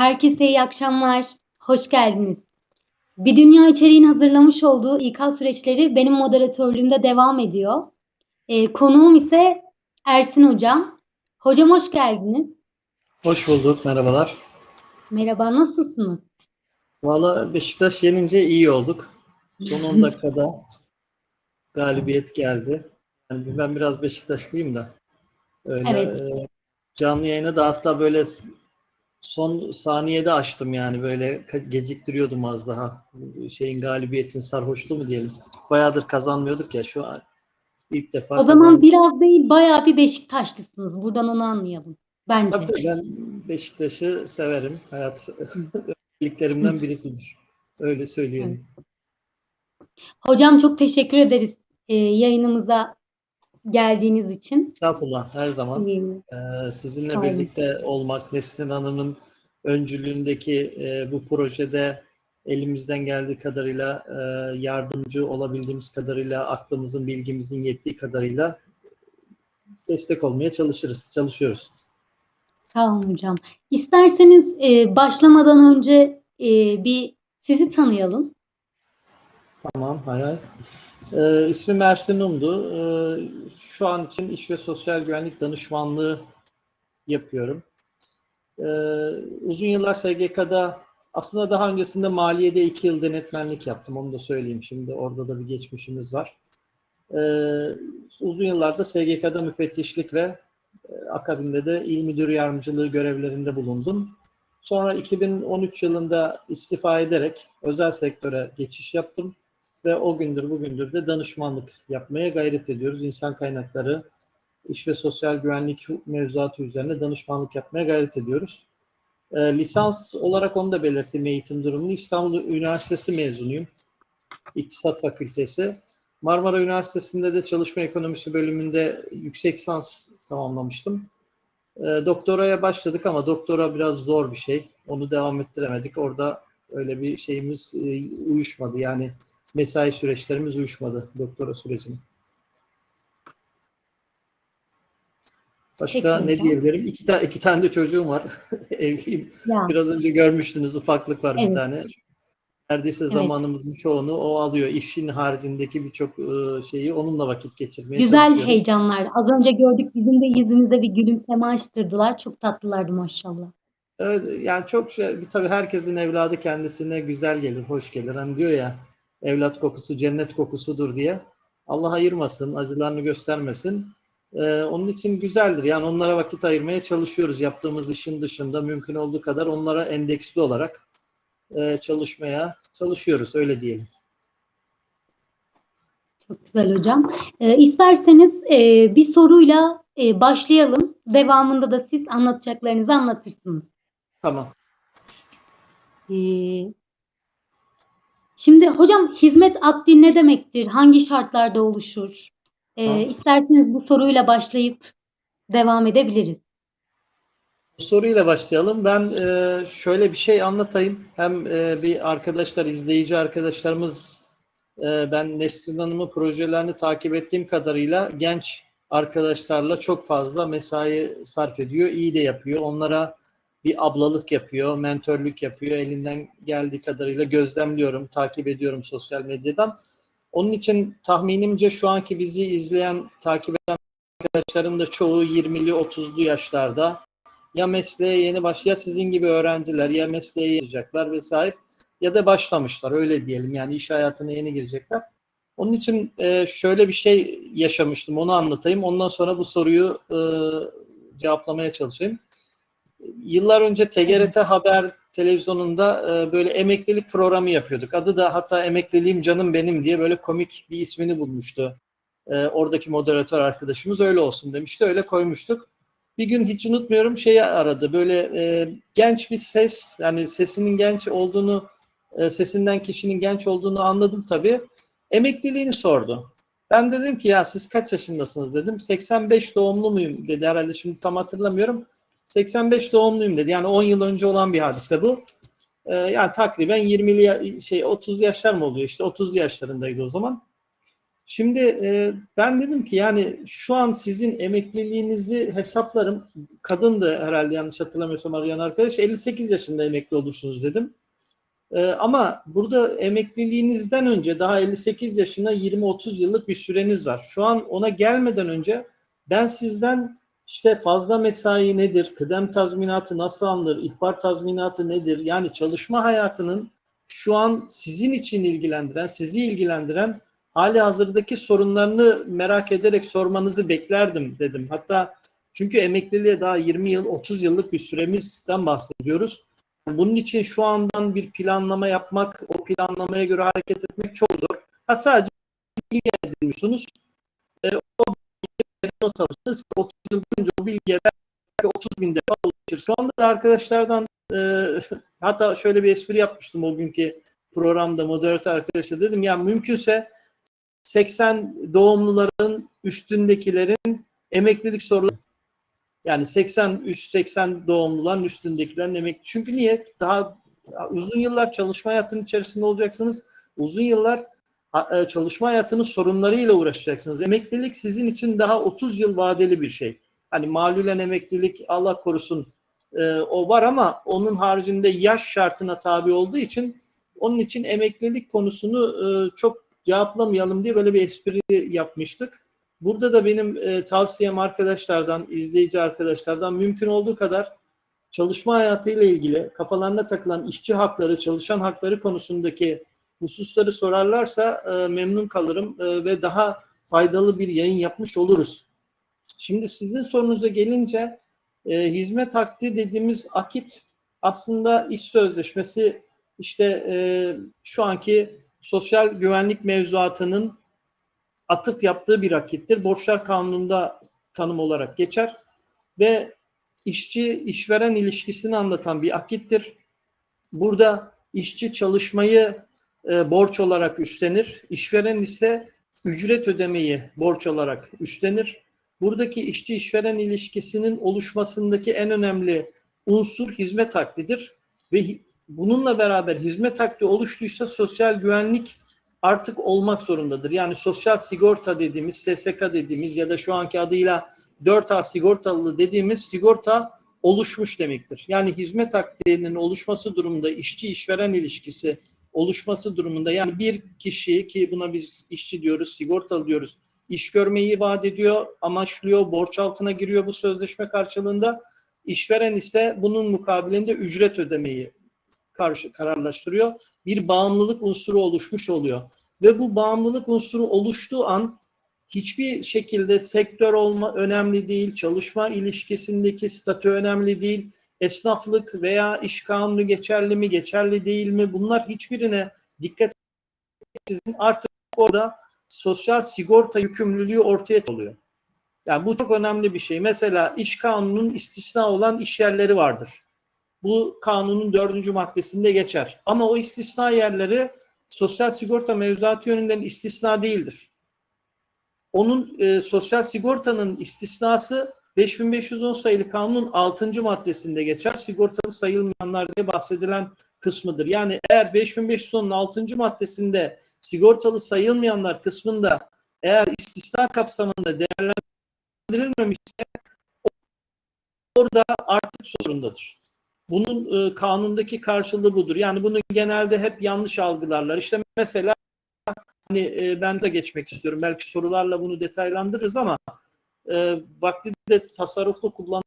Herkese iyi akşamlar. Hoş geldiniz. Bir Dünya içeriğin hazırlamış olduğu İK süreçleri benim moderatörlüğümde devam ediyor. Ee, konuğum ise Ersin Hocam. Hocam hoş geldiniz. Hoş bulduk, merhabalar. Merhaba, nasılsınız? Valla Beşiktaş yenince iyi olduk. Son 10 dakikada galibiyet geldi. Yani ben biraz Beşiktaşlıyım da. Öyle Evet. e, canlı yayını da hatta böyle son saniyede açtım yani böyle geciktiriyordum az daha. Şeyin galibiyetin sarhoşluğu mu diyelim. Bayağıdır kazanmıyorduk ya şu an ilk defa O zaman kazandık. biraz değil, bayağı bir Beşiktaşlısınız. Buradan onu anlayalım. Bence. Tabii tabii, ben Beşiktaş'ı severim. Hayat özelliklerimden birisidir. Öyle söyleyelim. Hocam çok teşekkür ederiz e, yayınımıza geldiğiniz için. Estağfurullah her zaman. Ee, sizinle olun. birlikte olmak, Nesrin Hanım'ın öncülüğündeki e, bu projede elimizden geldiği kadarıyla e, yardımcı olabildiğimiz kadarıyla aklımızın, bilgimizin yettiği kadarıyla destek olmaya çalışırız, çalışıyoruz. Sağ olun hocam. İsterseniz e, başlamadan önce e, bir sizi tanıyalım. Tamam, hay hay. Ee, ismim Ersin Umdu. Ee, şu an için iş ve sosyal güvenlik danışmanlığı yapıyorum. Ee, uzun yıllar SGK'da aslında daha öncesinde maliyede iki yıl denetmenlik yaptım. Onu da söyleyeyim şimdi. Orada da bir geçmişimiz var. Ee, uzun yıllarda SGK'da müfettişlik ve e, akabinde de il müdür yardımcılığı görevlerinde bulundum. Sonra 2013 yılında istifa ederek özel sektöre geçiş yaptım ve o gündür bugündür de danışmanlık yapmaya gayret ediyoruz. İnsan kaynakları, iş ve sosyal güvenlik mevzuatı üzerine danışmanlık yapmaya gayret ediyoruz. E, lisans olarak onu da belirttim eğitim durumunu. İstanbul Üniversitesi mezunuyum. İktisat Fakültesi. Marmara Üniversitesi'nde de çalışma ekonomisi bölümünde yüksek lisans tamamlamıştım. E, doktoraya başladık ama doktora biraz zor bir şey. Onu devam ettiremedik. Orada öyle bir şeyimiz e, uyuşmadı. Yani mesai süreçlerimiz uyuşmadı doktora sürecine. Başka Peki ne hocam. diyebilirim? İki, ta iki tane de çocuğum var. Evliyim. Ya, Biraz önce görmüştünüz ufaklık var bir Evet. tane. Neredeyse Evet. zamanımızın çoğunu o alıyor. İşin haricindeki birçok şeyi onunla vakit geçirmeye güzel heyecanlar. Az önce gördük bizim de yüzümüze bir gülümseme açtırdılar. Çok tatlılardı maşallah. Evet, yani çok şey, tabii herkesin evladı kendisine güzel gelir, hoş gelir. Hani diyor ya evlat kokusu cennet kokusudur diye. Allah ayırmasın, acılarını göstermesin. Ee, onun için güzeldir. Yani onlara vakit ayırmaya çalışıyoruz. Yaptığımız işin dışında mümkün olduğu kadar onlara endeksli olarak e, çalışmaya çalışıyoruz. Öyle diyelim. Çok güzel hocam. Ee, isterseniz e, bir soruyla e, başlayalım. Devamında da siz anlatacaklarınızı anlatırsınız. Tamam. Ee, şimdi hocam hizmet akdi ne demektir? Hangi şartlarda oluşur? Ee, isterseniz bu soruyla başlayıp devam edebiliriz. Bu soruyla başlayalım. Ben e, şöyle bir şey anlatayım. Hem e, bir arkadaşlar, izleyici arkadaşlarımız, e, ben Nesrin Hanım'ın projelerini takip ettiğim kadarıyla genç arkadaşlarla çok fazla mesai sarf ediyor. İyi de yapıyor. Onlara bir ablalık yapıyor, mentörlük yapıyor. Elinden geldiği kadarıyla gözlemliyorum, takip ediyorum sosyal medyadan. Onun için tahminimce şu anki bizi izleyen, takip eden arkadaşların da çoğu 20'li 30'lu yaşlarda ya mesleğe yeni baş ya sizin gibi öğrenciler ya mesleğe girecekler vesaire ya da başlamışlar öyle diyelim yani iş hayatına yeni girecekler. Onun için e, şöyle bir şey yaşamıştım onu anlatayım. Ondan sonra bu soruyu e, cevaplamaya çalışayım. Yıllar önce TGRT Haber televizyonunda e, böyle emeklilik programı yapıyorduk. Adı da hatta emekliliğim canım benim diye böyle komik bir ismini bulmuştu. E, oradaki moderatör arkadaşımız öyle olsun demişti. Öyle koymuştuk bir gün hiç unutmuyorum şeyi aradı. Böyle e, genç bir ses yani sesinin genç olduğunu e, sesinden kişinin genç olduğunu anladım tabii. Emekliliğini sordu. Ben dedim ki ya siz kaç yaşındasınız dedim. 85 doğumlu muyum dedi herhalde şimdi tam hatırlamıyorum. 85 doğumluyum dedi. Yani 10 yıl önce olan bir hadise bu. E, yani takriben 20'li ya- şey 30 yaşlar mı oluyor işte 30 yaşlarındaydı o zaman. Şimdi e, ben dedim ki yani şu an sizin emekliliğinizi hesaplarım. Kadın da herhalde yanlış hatırlamıyorsam arayan arkadaş 58 yaşında emekli olursunuz dedim. E, ama burada emekliliğinizden önce daha 58 yaşına 20-30 yıllık bir süreniz var. Şu an ona gelmeden önce ben sizden işte fazla mesai nedir, kıdem tazminatı nasıl alınır, ihbar tazminatı nedir? Yani çalışma hayatının şu an sizin için ilgilendiren, sizi ilgilendiren hali hazırdaki sorunlarını merak ederek sormanızı beklerdim dedim. Hatta çünkü emekliliğe daha 20 yıl, 30 yıllık bir süremizden bahsediyoruz. Bunun için şu andan bir planlama yapmak, o planlamaya göre hareket etmek çok zor. Ha sadece bilgi edinmişsiniz. E, o not alırsınız. 30 yıl boyunca o bilgiye belki 30 bin defa ulaşır. Şu anda da arkadaşlardan e, hatta şöyle bir espri yapmıştım o günkü programda moderatör arkadaşa dedim ya mümkünse 80 doğumluların üstündekilerin emeklilik soruları yani 83-80 doğumluların üstündekilerin emekli. Çünkü niye? Daha uzun yıllar çalışma hayatının içerisinde olacaksınız. Uzun yıllar çalışma hayatının sorunlarıyla uğraşacaksınız. Emeklilik sizin için daha 30 yıl vadeli bir şey. Hani malülen emeklilik Allah korusun e, o var ama onun haricinde yaş şartına tabi olduğu için onun için emeklilik konusunu e, çok cevaplamayalım diye böyle bir espri yapmıştık. Burada da benim e, tavsiyem arkadaşlardan, izleyici arkadaşlardan mümkün olduğu kadar çalışma hayatıyla ilgili kafalarına takılan işçi hakları, çalışan hakları konusundaki hususları sorarlarsa e, memnun kalırım e, ve daha faydalı bir yayın yapmış oluruz. Şimdi sizin sorunuza gelince e, hizmet hakkı dediğimiz akit aslında iş sözleşmesi işte e, şu anki sosyal güvenlik mevzuatının atıf yaptığı bir akittir. Borçlar kanununda tanım olarak geçer ve işçi işveren ilişkisini anlatan bir akittir. Burada işçi çalışmayı e, borç olarak üstlenir. İşveren ise ücret ödemeyi borç olarak üstlenir. Buradaki işçi işveren ilişkisinin oluşmasındaki en önemli unsur hizmet akdidir ve bununla beraber hizmet hakkı oluştuysa sosyal güvenlik artık olmak zorundadır. Yani sosyal sigorta dediğimiz, SSK dediğimiz ya da şu anki adıyla 4A sigortalı dediğimiz sigorta oluşmuş demektir. Yani hizmet akdinin oluşması durumunda işçi işveren ilişkisi oluşması durumunda yani bir kişi ki buna biz işçi diyoruz, sigortalı diyoruz. iş görmeyi vaat ediyor, amaçlıyor, borç altına giriyor bu sözleşme karşılığında. İşveren ise bunun mukabilinde ücret ödemeyi karşı kararlaştırıyor. Bir bağımlılık unsuru oluşmuş oluyor. Ve bu bağımlılık unsuru oluştuğu an hiçbir şekilde sektör olma önemli değil, çalışma ilişkisindeki statü önemli değil, esnaflık veya iş kanunu geçerli mi, geçerli değil mi bunlar hiçbirine dikkat etmeksizin artık orada sosyal sigorta yükümlülüğü ortaya oluyor. Yani bu çok önemli bir şey. Mesela iş kanunun istisna olan iş yerleri vardır. Bu kanunun dördüncü maddesinde geçer. Ama o istisna yerleri sosyal sigorta mevzuatı yönünden istisna değildir. Onun e, sosyal sigortanın istisnası 5510 sayılı kanunun 6. maddesinde geçer. Sigortalı sayılmayanlar diye bahsedilen kısmıdır. Yani eğer 5510'un 6. maddesinde sigortalı sayılmayanlar kısmında eğer istisna kapsamında değerlendirilmemişse orada artık zorundadır. Bunun e, kanundaki karşılığı budur. Yani bunu genelde hep yanlış algılarlar. İşte mesela hani e, ben de geçmek istiyorum. Belki sorularla bunu detaylandırırız ama e, vakti de tasarruflu kullanma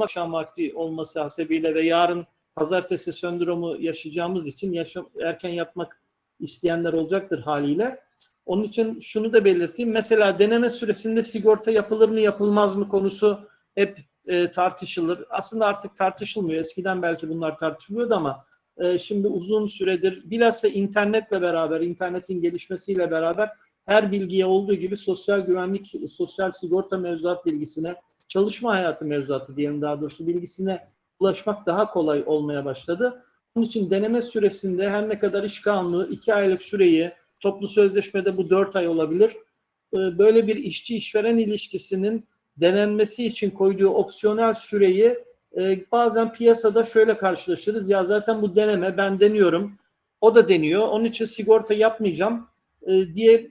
akşam vakti olması hasebiyle ve yarın pazartesi söndromu yaşayacağımız için yaşam, erken yatmak isteyenler olacaktır haliyle. Onun için şunu da belirteyim. Mesela deneme süresinde sigorta yapılır mı yapılmaz mı konusu hep e, tartışılır. Aslında artık tartışılmıyor. Eskiden belki bunlar tartışılıyordu ama e, şimdi uzun süredir bilhassa internetle beraber, internetin gelişmesiyle beraber her bilgiye olduğu gibi sosyal güvenlik, sosyal sigorta mevzuat bilgisine, çalışma hayatı mevzuatı diyelim daha doğrusu bilgisine ulaşmak daha kolay olmaya başladı. Bunun için deneme süresinde her ne kadar iş kanunu iki aylık süreyi, toplu sözleşmede bu dört ay olabilir. E, böyle bir işçi işveren ilişkisinin denenmesi için koyduğu opsiyonel süreyi e, bazen piyasada şöyle karşılaşırız. Ya zaten bu deneme ben deniyorum. O da deniyor. Onun için sigorta yapmayacağım e, diye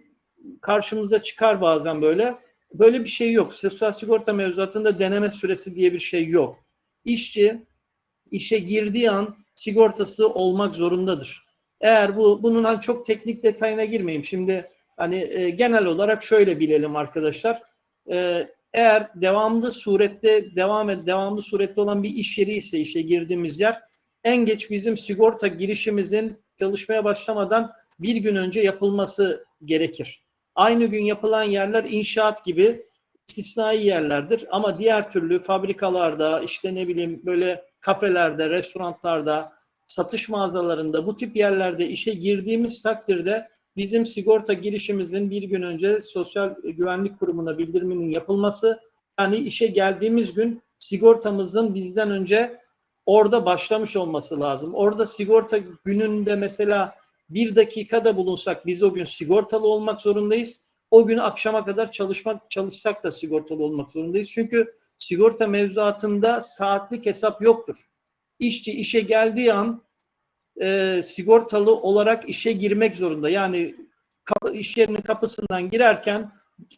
karşımıza çıkar bazen böyle. Böyle bir şey yok. Sosyal sigorta mevzuatında deneme süresi diye bir şey yok. İşçi işe girdiği an sigortası olmak zorundadır. Eğer bu bunun hani çok teknik detayına girmeyeyim. Şimdi hani e, genel olarak şöyle bilelim arkadaşlar. E, eğer devamlı surette devam et devamlı surette olan bir iş yeri ise işe girdiğimiz yer en geç bizim sigorta girişimizin çalışmaya başlamadan bir gün önce yapılması gerekir. Aynı gün yapılan yerler inşaat gibi istisnai yerlerdir ama diğer türlü fabrikalarda işte ne bileyim böyle kafelerde, restoranlarda, satış mağazalarında bu tip yerlerde işe girdiğimiz takdirde bizim sigorta girişimizin bir gün önce Sosyal Güvenlik Kurumu'na bildiriminin yapılması yani işe geldiğimiz gün sigortamızın bizden önce orada başlamış olması lazım. Orada sigorta gününde mesela bir dakikada bulunsak biz o gün sigortalı olmak zorundayız. O gün akşama kadar çalışmak çalışsak da sigortalı olmak zorundayız. Çünkü sigorta mevzuatında saatlik hesap yoktur. İşçi işe geldiği an e, sigortalı olarak işe girmek zorunda. Yani kapı, iş yerinin kapısından girerken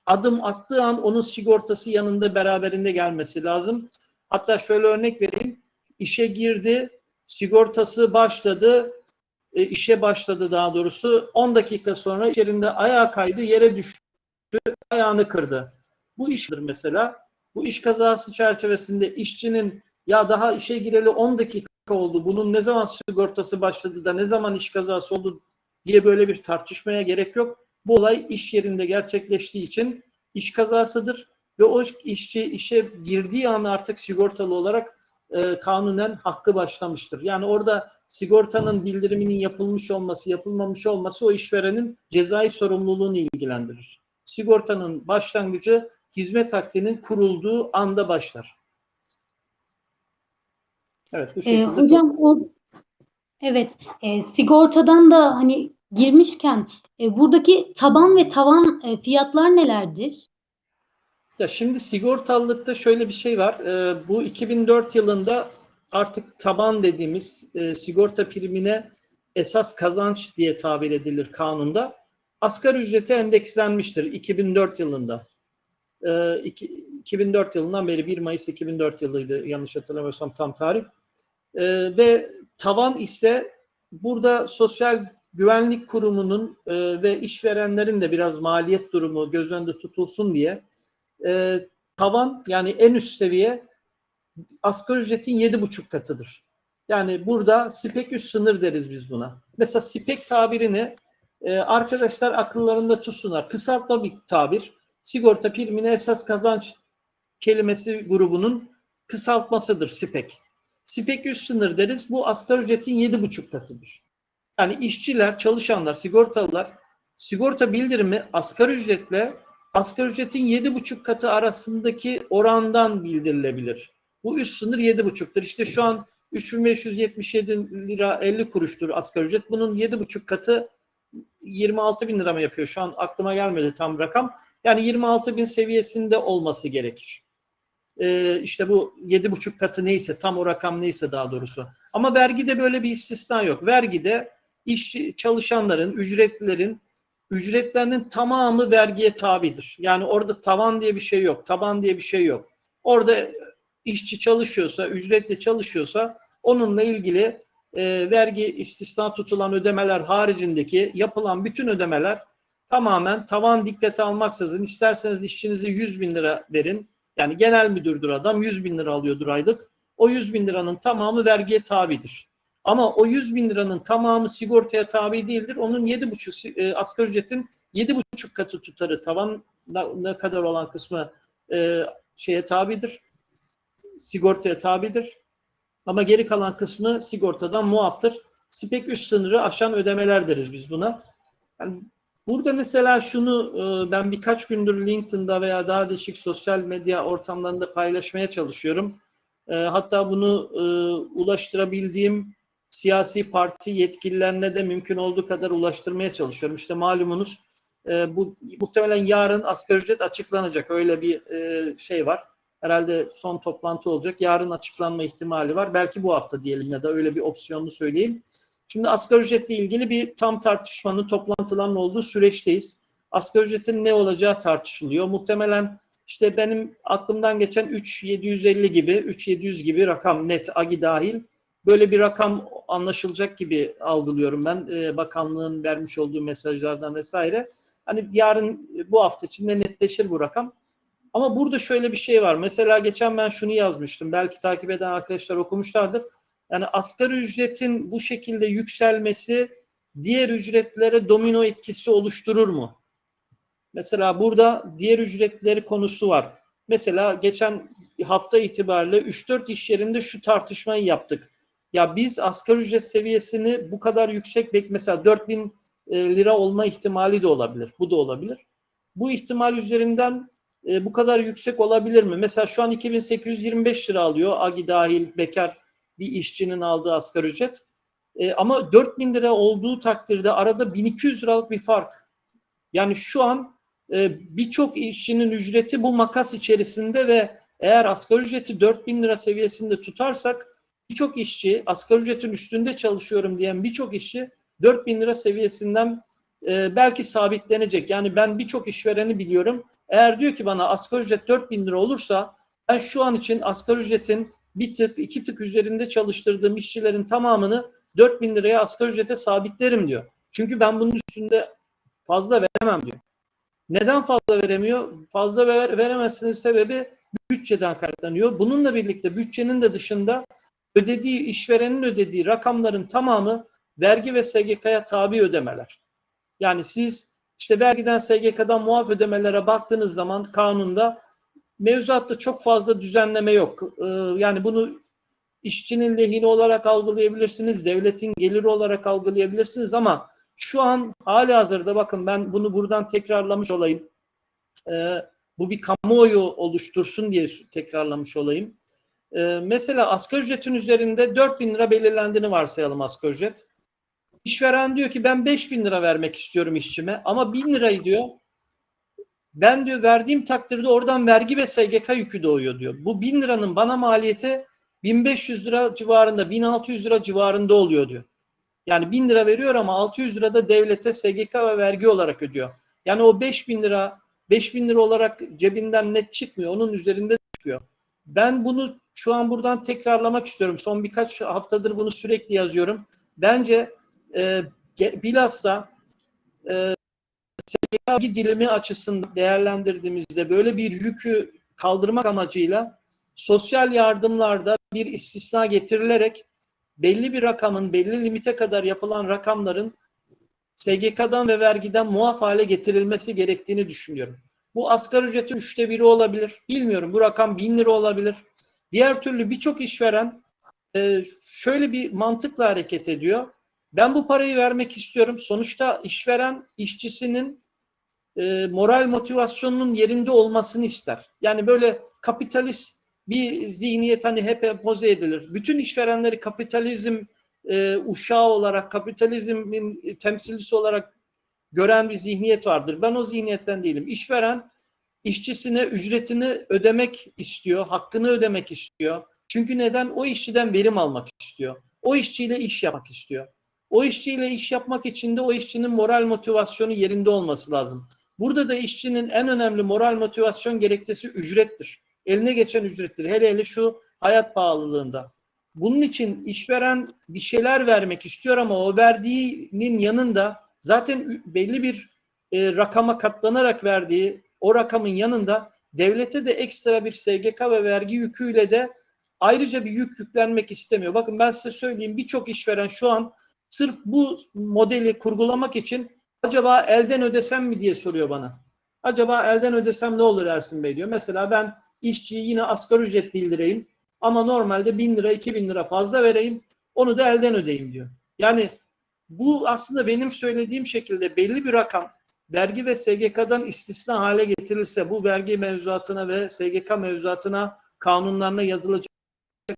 adım attığı an onun sigortası yanında beraberinde gelmesi lazım. Hatta şöyle örnek vereyim. İşe girdi, sigortası başladı, e, işe başladı daha doğrusu. 10 dakika sonra iş yerinde ayağa kaydı, yere düştü, ayağını kırdı. Bu iştir mesela. Bu iş kazası çerçevesinde işçinin ya daha işe gireli 10 dakika oldu. Bunun ne zaman sigortası başladı da ne zaman iş kazası oldu diye böyle bir tartışmaya gerek yok. Bu olay iş yerinde gerçekleştiği için iş kazasıdır ve o işçi işe girdiği an artık sigortalı olarak e, kanunen hakkı başlamıştır. Yani orada sigortanın bildiriminin yapılmış olması, yapılmamış olması o işverenin cezai sorumluluğunu ilgilendirir. Sigortanın başlangıcı hizmet akdinin kurulduğu anda başlar. Evet, bu Ee, şekilde. hocam o evet e, sigortadan da hani girmişken e, buradaki taban ve tavan e, fiyatlar nelerdir? Ya şimdi sigortalılıkta şöyle bir şey var. Ee, bu 2004 yılında artık taban dediğimiz e, sigorta primine esas kazanç diye tabir edilir kanunda. Asgari ücrete endekslenmiştir 2004 yılında. Ee, iki- 2004 yılından beri 1 Mayıs 2004 yılıydı yanlış hatırlamıyorsam tam tarih. Ee, ve tavan ise burada Sosyal Güvenlik Kurumu'nun e, ve işverenlerin de biraz maliyet durumu göz önünde tutulsun diye e, tavan yani en üst seviye asgari ücretin yedi buçuk katıdır. Yani burada spek üst sınır deriz biz buna. Mesela spek tabirini e, arkadaşlar akıllarında tutsunlar. Kısaltma bir tabir. Sigorta primine esas kazanç kelimesi grubunun kısaltmasıdır spek. Spek üst sınır deriz. Bu asgari ücretin yedi buçuk katıdır. Yani işçiler, çalışanlar, sigortalılar sigorta bildirimi asgari ücretle asgari ücretin yedi buçuk katı arasındaki orandan bildirilebilir. Bu üst sınır yedi buçuktur. İşte şu an 3577 lira 50 kuruştur asgari ücret. Bunun yedi buçuk katı 26 bin lira mı yapıyor? Şu an aklıma gelmedi tam rakam. Yani 26 bin seviyesinde olması gerekir. Ee, işte bu yedi buçuk katı neyse tam o rakam neyse daha doğrusu. Ama vergide böyle bir istisna yok. Vergide işçi çalışanların, ücretlilerin ücretlerinin tamamı vergiye tabidir. Yani orada tavan diye bir şey yok, taban diye bir şey yok. Orada işçi çalışıyorsa, ücretli çalışıyorsa onunla ilgili e, vergi istisna tutulan ödemeler haricindeki yapılan bütün ödemeler tamamen tavan dikkate almaksızın isterseniz işçinize 100 bin lira verin. Yani genel müdürdür adam 100 bin lira alıyordur aylık. O 100 bin liranın tamamı vergiye tabidir. Ama o 100 bin liranın tamamı sigortaya tabi değildir. Onun 7,5 e, asgari ücretin 7,5 katı tutarı tavan ne kadar olan kısmı e, şeye tabidir. Sigortaya tabidir. Ama geri kalan kısmı sigortadan muaftır. Spek üst sınırı aşan ödemeler deriz biz buna. Yani burada mesela şunu e, ben birkaç gündür LinkedIn'da veya daha değişik sosyal medya ortamlarında paylaşmaya çalışıyorum. E, hatta bunu e, ulaştırabildiğim siyasi parti yetkililerine de mümkün olduğu kadar ulaştırmaya çalışıyorum. İşte malumunuz bu muhtemelen yarın asgari ücret açıklanacak. Öyle bir şey var. Herhalde son toplantı olacak. Yarın açıklanma ihtimali var. Belki bu hafta diyelim ya da öyle bir opsiyonlu söyleyeyim. Şimdi asgari ücretle ilgili bir tam tartışmanın, toplantıların olduğu süreçteyiz. asgari ücretin ne olacağı tartışılıyor. Muhtemelen işte benim aklımdan geçen 3750 gibi, 3700 gibi rakam net AGİ dahil böyle bir rakam anlaşılacak gibi algılıyorum ben e, bakanlığın vermiş olduğu mesajlardan vesaire. Hani yarın bu hafta içinde netleşir bu rakam. Ama burada şöyle bir şey var. Mesela geçen ben şunu yazmıştım. Belki takip eden arkadaşlar okumuşlardır. Yani asgari ücretin bu şekilde yükselmesi diğer ücretlere domino etkisi oluşturur mu? Mesela burada diğer ücretleri konusu var. Mesela geçen hafta itibariyle 3-4 iş yerinde şu tartışmayı yaptık. Ya biz asgari ücret seviyesini bu kadar yüksek bek mesela 4000 e, lira olma ihtimali de olabilir. Bu da olabilir. Bu ihtimal üzerinden e, bu kadar yüksek olabilir mi? Mesela şu an 2825 lira alıyor AGİ dahil bekar bir işçinin aldığı asgari ücret. E, ama 4000 lira olduğu takdirde arada 1200 liralık bir fark. Yani şu an e, birçok işçinin ücreti bu makas içerisinde ve eğer asgari ücreti 4000 lira seviyesinde tutarsak birçok işçi asgari ücretin üstünde çalışıyorum diyen birçok işçi 4000 lira seviyesinden e, belki sabitlenecek. Yani ben birçok işvereni biliyorum. Eğer diyor ki bana asgari ücret 4000 lira olursa ben şu an için asgari ücretin bir tık iki tık üzerinde çalıştırdığım işçilerin tamamını 4000 liraya asgari ücrete sabitlerim diyor. Çünkü ben bunun üstünde fazla veremem diyor. Neden fazla veremiyor? Fazla ver, veremezsiniz sebebi bütçeden kaynaklanıyor. Bununla birlikte bütçenin de dışında ödediği işverenin ödediği rakamların tamamı vergi ve SGK'ya tabi ödemeler. Yani siz işte vergiden SGK'dan muaf ödemelere baktığınız zaman kanunda mevzuatta çok fazla düzenleme yok. Ee, yani bunu işçinin lehine olarak algılayabilirsiniz, devletin geliri olarak algılayabilirsiniz ama şu an hali hazırda bakın ben bunu buradan tekrarlamış olayım. Ee, bu bir kamuoyu oluştursun diye tekrarlamış olayım. Ee, mesela asgari ücretin üzerinde 4 bin lira belirlendiğini varsayalım asgari ücret. İşveren diyor ki ben 5 bin lira vermek istiyorum işçime ama 1000 lirayı diyor ben diyor verdiğim takdirde oradan vergi ve SGK yükü doğuyor diyor. Bu 1000 liranın bana maliyeti 1500 lira civarında 1600 lira civarında oluyor diyor. Yani 1000 lira veriyor ama 600 lira da devlete SGK ve vergi olarak ödüyor. Yani o 5000 lira 5000 lira olarak cebinden net çıkmıyor. Onun üzerinde çıkıyor. Ben bunu şu an buradan tekrarlamak istiyorum. Son birkaç haftadır bunu sürekli yazıyorum. Bence e, bilhassa e, SGK dilimi açısından değerlendirdiğimizde böyle bir yükü kaldırmak amacıyla sosyal yardımlarda bir istisna getirilerek belli bir rakamın belli limite kadar yapılan rakamların SGK'dan ve vergiden muaf hale getirilmesi gerektiğini düşünüyorum. Bu asgari ücretin üçte biri olabilir. Bilmiyorum bu rakam bin lira olabilir. Diğer türlü birçok işveren e, şöyle bir mantıkla hareket ediyor. Ben bu parayı vermek istiyorum. Sonuçta işveren işçisinin e, moral motivasyonunun yerinde olmasını ister. Yani böyle kapitalist bir zihniyet hani hep empoze edilir. Bütün işverenleri kapitalizm e, uşağı olarak, kapitalizmin temsilcisi olarak gören bir zihniyet vardır. Ben o zihniyetten değilim. İşveren işçisine ücretini ödemek istiyor, hakkını ödemek istiyor. Çünkü neden? O işçiden verim almak istiyor. O işçiyle iş yapmak istiyor. O işçiyle iş yapmak için de o işçinin moral motivasyonu yerinde olması lazım. Burada da işçinin en önemli moral motivasyon gerekçesi ücrettir. Eline geçen ücrettir. Hele hele şu hayat pahalılığında. Bunun için işveren bir şeyler vermek istiyor ama o verdiğinin yanında zaten belli bir e, rakama katlanarak verdiği o rakamın yanında devlete de ekstra bir SGK ve vergi yüküyle de ayrıca bir yük yüklenmek istemiyor. Bakın ben size söyleyeyim birçok işveren şu an sırf bu modeli kurgulamak için acaba elden ödesem mi diye soruyor bana. Acaba elden ödesem ne olur Ersin Bey diyor. Mesela ben işçiye yine asgari ücret bildireyim ama normalde 1000 lira 2000 lira fazla vereyim onu da elden ödeyeyim diyor. Yani bu aslında benim söylediğim şekilde belli bir rakam vergi ve SGK'dan istisna hale getirilse bu vergi mevzuatına ve SGK mevzuatına kanunlarına yazılacak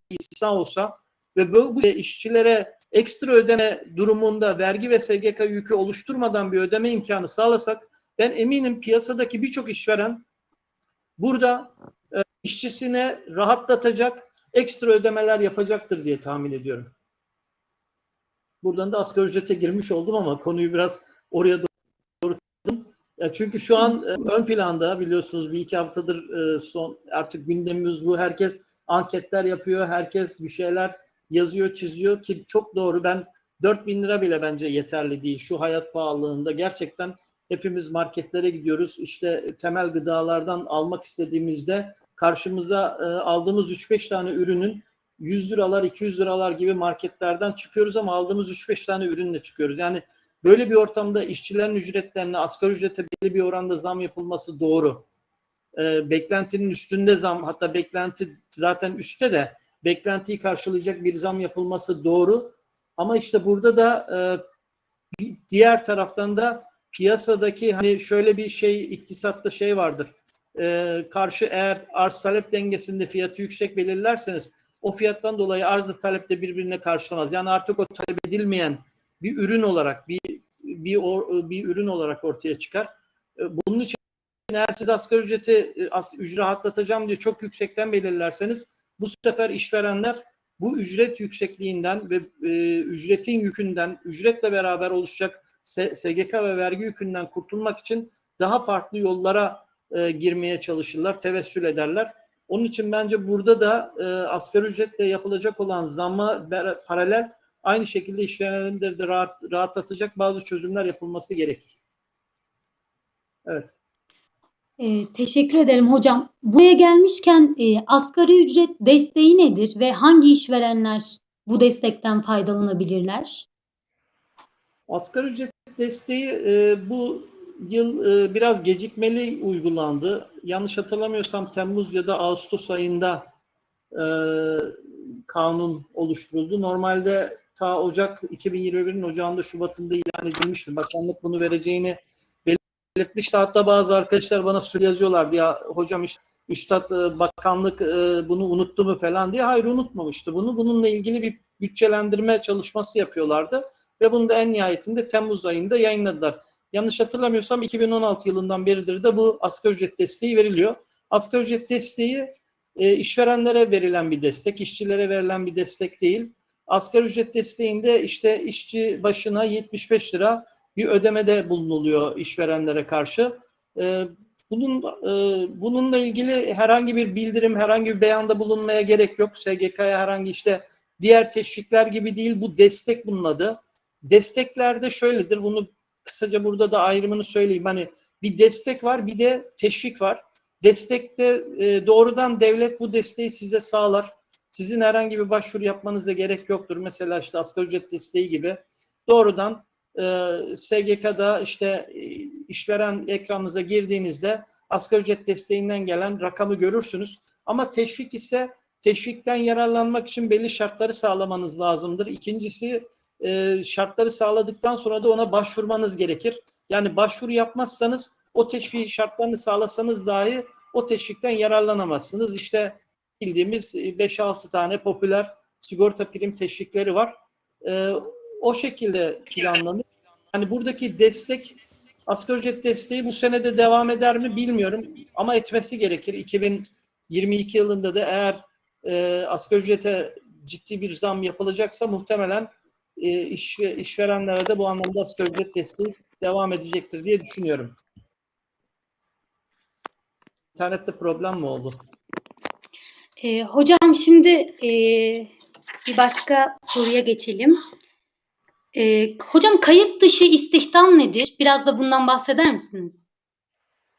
istisna olsa ve bu, bu işçilere ekstra ödeme durumunda vergi ve SGK yükü oluşturmadan bir ödeme imkanı sağlasak ben eminim piyasadaki birçok işveren burada e, işçisine rahatlatacak ekstra ödemeler yapacaktır diye tahmin ediyorum. Buradan da asgari ücrete girmiş oldum ama konuyu biraz oraya doğru E, Çünkü şu an e, ön planda biliyorsunuz bir iki haftadır e, son artık gündemimiz bu. Herkes anketler yapıyor, herkes bir şeyler yazıyor, çiziyor ki çok doğru. Ben 4 bin lira bile bence yeterli değil şu hayat pahalılığında. Gerçekten hepimiz marketlere gidiyoruz. İşte temel gıdalardan almak istediğimizde karşımıza e, aldığımız 3-5 tane ürünün 100 liralar, 200 liralar gibi marketlerden çıkıyoruz ama aldığımız 3-5 tane ürünle çıkıyoruz. Yani böyle bir ortamda işçilerin ücretlerine, asgari ücrete belli bir oranda zam yapılması doğru. E, beklentinin üstünde zam, hatta beklenti zaten üstte de beklentiyi karşılayacak bir zam yapılması doğru. Ama işte burada da e, diğer taraftan da piyasadaki hani şöyle bir şey iktisatta şey vardır. E, karşı eğer arz talep dengesinde fiyatı yüksek belirlerseniz o fiyattan dolayı arzla talep de birbirine karşılamaz. Yani artık o talep edilmeyen bir ürün olarak bir bir or- bir ürün olarak ortaya çıkar. E, Bunun için eğer siz asgari ücreti e, ücret rahatlatacağım diye çok yüksekten belirlerseniz bu sefer işverenler bu ücret yüksekliğinden ve e, ücretin yükünden, ücretle beraber oluşacak SGK ve vergi yükünden kurtulmak için daha farklı yollara e, girmeye çalışırlar, tevessül ederler. Onun için bence burada da e, asgari ücretle yapılacak olan zamma paralel aynı şekilde işverenleri de rahat, rahatlatacak bazı çözümler yapılması gerekir. Evet. Ee, teşekkür ederim hocam. Buraya gelmişken e, asgari ücret desteği nedir ve hangi işverenler bu destekten faydalanabilirler? Asgari ücret desteği e, bu yıl e, biraz gecikmeli uygulandı. Yanlış hatırlamıyorsam Temmuz ya da Ağustos ayında e, kanun oluşturuldu. Normalde ta Ocak 2021'in Ocağında Şubat'ında ilan edilmişti. Bakanlık bunu vereceğini belirtmişti. Hatta bazı arkadaşlar bana soru yazıyorlardı ya hocam işte Üstad e, bakanlık e, bunu unuttu mu falan diye. Hayır unutmamıştı bunu. Bununla ilgili bir bütçelendirme çalışması yapıyorlardı ve bunu da en nihayetinde Temmuz ayında yayınladılar. Yanlış hatırlamıyorsam 2016 yılından beridir de bu asgari ücret desteği veriliyor. Asgari ücret desteği e, işverenlere verilen bir destek, işçilere verilen bir destek değil. Asgari ücret desteğinde işte işçi başına 75 lira bir ödemede bulunuluyor işverenlere karşı. E, bunun e, bununla ilgili herhangi bir bildirim, herhangi bir beyanda bulunmaya gerek yok. SGK'ya herhangi işte diğer teşvikler gibi değil. Bu destek bunun adı. Desteklerde şöyledir. Bunu kısaca burada da ayrımını söyleyeyim. Hani bir destek var, bir de teşvik var. Destekte e, doğrudan devlet bu desteği size sağlar. Sizin herhangi bir başvuru yapmanıza gerek yoktur. Mesela işte asgari ücret desteği gibi doğrudan SGK'da işte e, işveren ekranınıza girdiğinizde asgari ücret desteğinden gelen rakamı görürsünüz. Ama teşvik ise teşvikten yararlanmak için belli şartları sağlamanız lazımdır. İkincisi e, şartları sağladıktan sonra da ona başvurmanız gerekir. Yani başvuru yapmazsanız o teşvik şartlarını sağlasanız dahi o teşvikten yararlanamazsınız. İşte bildiğimiz 5-6 tane popüler sigorta prim teşvikleri var. E, o şekilde planlanır. Yani buradaki destek asgari ücret desteği bu senede devam eder mi bilmiyorum ama etmesi gerekir. 2022 yılında da eğer e, asgari ücrete ciddi bir zam yapılacaksa muhtemelen e, iş, işverenlere de bu anlamda asgari ücret desteği devam edecektir diye düşünüyorum. İnternette problem mi oldu? Ee, hocam şimdi e, bir başka soruya geçelim. Ee, hocam kayıt dışı istihdam nedir? Biraz da bundan bahseder misiniz?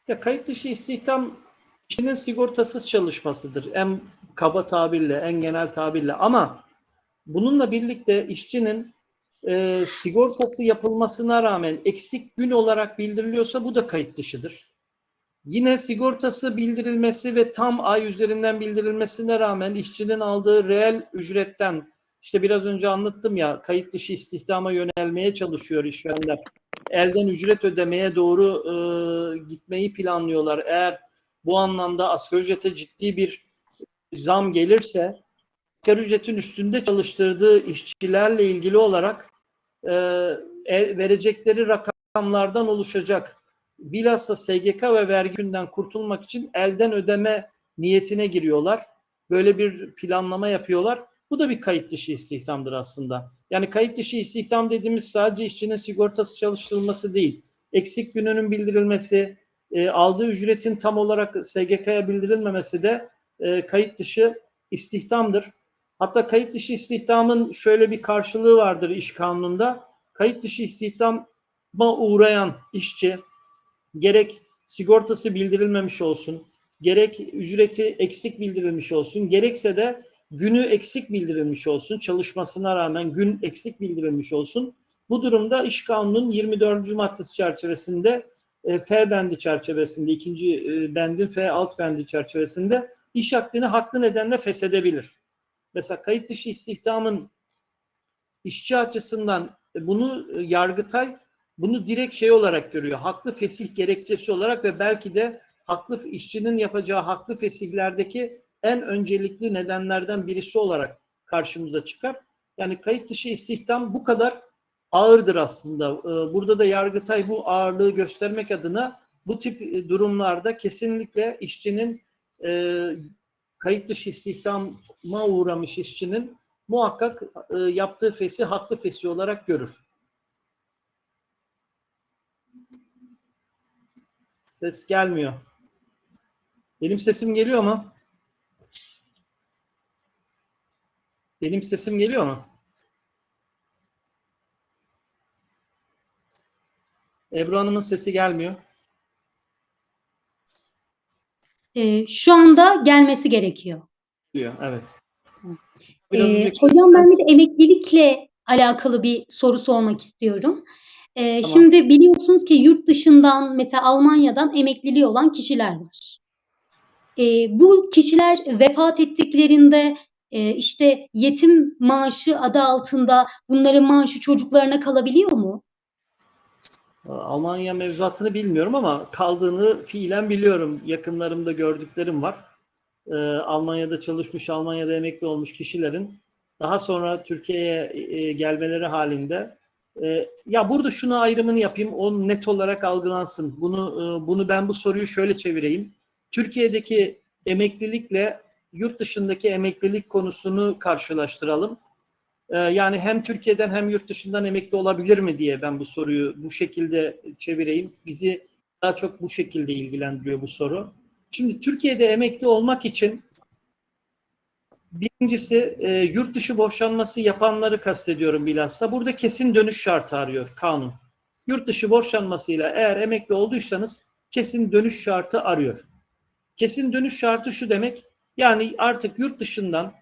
Ya kayıt dışı istihdam işinin sigortasız çalışmasıdır. En kaba tabirle, en genel tabirle. Ama bununla birlikte işçinin e, sigortası yapılmasına rağmen eksik gün olarak bildiriliyorsa bu da kayıt dışıdır. Yine sigortası bildirilmesi ve tam ay üzerinden bildirilmesine rağmen işçinin aldığı reel ücretten işte biraz önce anlattım ya kayıt dışı istihdama yönelmeye çalışıyor işverenler. Elden ücret ödemeye doğru e, gitmeyi planlıyorlar. Eğer bu anlamda asgari ücrete ciddi bir zam gelirse asgari ücretin üstünde çalıştırdığı işçilerle ilgili olarak e, el- verecekleri rakamlardan oluşacak bilhassa SGK ve verginden kurtulmak için elden ödeme niyetine giriyorlar. Böyle bir planlama yapıyorlar. Bu da bir kayıt dışı istihdamdır aslında. Yani kayıt dışı istihdam dediğimiz sadece işçinin sigortası çalıştırılması değil. eksik gününün bildirilmesi, e, aldığı ücretin tam olarak SGK'ya bildirilmemesi de e, kayıt dışı istihdamdır. Hatta kayıt dışı istihdamın şöyle bir karşılığı vardır iş kanununda. Kayıt dışı istihdama uğrayan işçi gerek sigortası bildirilmemiş olsun, gerek ücreti eksik bildirilmiş olsun, gerekse de günü eksik bildirilmiş olsun, çalışmasına rağmen gün eksik bildirilmiş olsun. Bu durumda iş kanunun 24. maddesi çerçevesinde e, F bendi çerçevesinde, ikinci e, bendin F alt bendi çerçevesinde iş akdini haklı nedenle feshedebilir. Mesela kayıt dışı istihdamın işçi açısından e, bunu Yargıtay bunu direkt şey olarak görüyor. Haklı fesih gerekçesi olarak ve belki de haklı işçinin yapacağı haklı fesihlerdeki en öncelikli nedenlerden birisi olarak karşımıza çıkar. Yani kayıt dışı istihdam bu kadar ağırdır aslında. Ee, Burada da Yargıtay bu ağırlığı göstermek adına bu tip e, durumlarda kesinlikle işçinin e, kayıt dışı istihdama uğramış işçinin muhakkak e, yaptığı fesi haklı fesi olarak görür. Ses gelmiyor. Benim sesim geliyor mu? Benim sesim geliyor mu? Ebru Hanım'ın sesi gelmiyor. Ee, şu anda gelmesi gerekiyor. Diyor, evet. Ee, Biraz hocam ben bir de emeklilikle alakalı bir soru sormak istiyorum. Ee, Tamam. Şimdi biliyorsunuz ki yurt dışından mesela Almanya'dan emekliliği olan kişiler var. Ee, bu kişiler vefat ettiklerinde e, işte yetim maaşı adı altında bunların maaşı çocuklarına kalabiliyor mu? Almanya mevzuatını bilmiyorum ama kaldığını fiilen biliyorum. Yakınlarımda gördüklerim var. Ee, Almanya'da çalışmış, Almanya'da emekli olmuş kişilerin daha sonra Türkiye'ye e, gelmeleri halinde e, ya burada şunu ayrımını yapayım, o net olarak algılansın. Bunu e, bunu ben bu soruyu şöyle çevireyim. Türkiye'deki emeklilikle yurt dışındaki emeklilik konusunu karşılaştıralım. Ee, Yani hem Türkiye'den hem yurt dışından emekli olabilir mi diye ben bu soruyu bu şekilde çevireyim. Bizi daha çok bu şekilde ilgilendiriyor bu soru. Şimdi Türkiye'de emekli olmak için birincisi e, yurt dışı boşanması yapanları kastediyorum bilhassa. Burada kesin dönüş şartı arıyor kanun. Yurt dışı boşanmasıyla eğer emekli olduysanız kesin dönüş şartı arıyor. Kesin dönüş şartı şu demek. Yani artık yurt dışından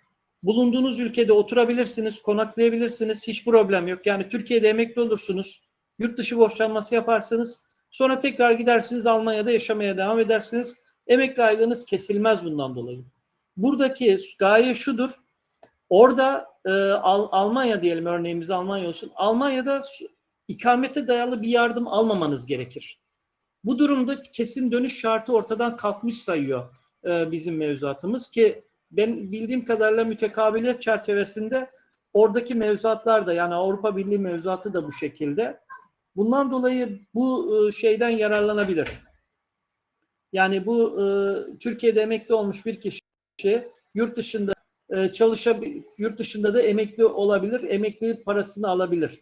bulunduğunuz ülkede oturabilirsiniz, konaklayabilirsiniz. Hiç problem yok. Yani Türkiye'de emekli olursunuz. Yurt dışı boşanması yaparsınız. Sonra tekrar gidersiniz Almanya'da yaşamaya devam edersiniz. Emekli aylığınız kesilmez bundan dolayı. Buradaki gaye şudur. Orada e, Al- Almanya diyelim örneğimiz Almanya olsun. Almanya'da ikamete dayalı bir yardım almamanız gerekir. Bu durumda kesin dönüş şartı ortadan kalkmış sayıyor e, bizim mevzuatımız ki ben bildiğim kadarıyla mütekabiliyet çerçevesinde oradaki mevzuatlar da yani Avrupa Birliği mevzuatı da bu şekilde. Bundan dolayı bu e, şeyden yararlanabilir. Yani bu e, Türkiye'de emekli olmuş bir kişi yurt dışında e, çalışabilir, yurt dışında da emekli olabilir, emekli parasını alabilir.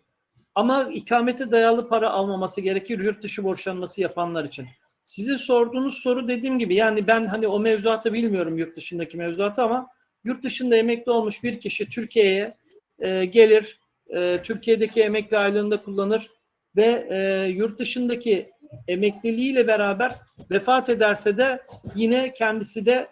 Ama ikamete dayalı para almaması gerekir yurt dışı borçlanması yapanlar için. Sizin sorduğunuz soru dediğim gibi yani ben hani o mevzuatı bilmiyorum yurt dışındaki mevzuatı ama yurt dışında emekli olmuş bir kişi Türkiye'ye e, gelir, e, Türkiye'deki emekli aylığını da kullanır ve e, yurt dışındaki emekliliğiyle beraber vefat ederse de yine kendisi de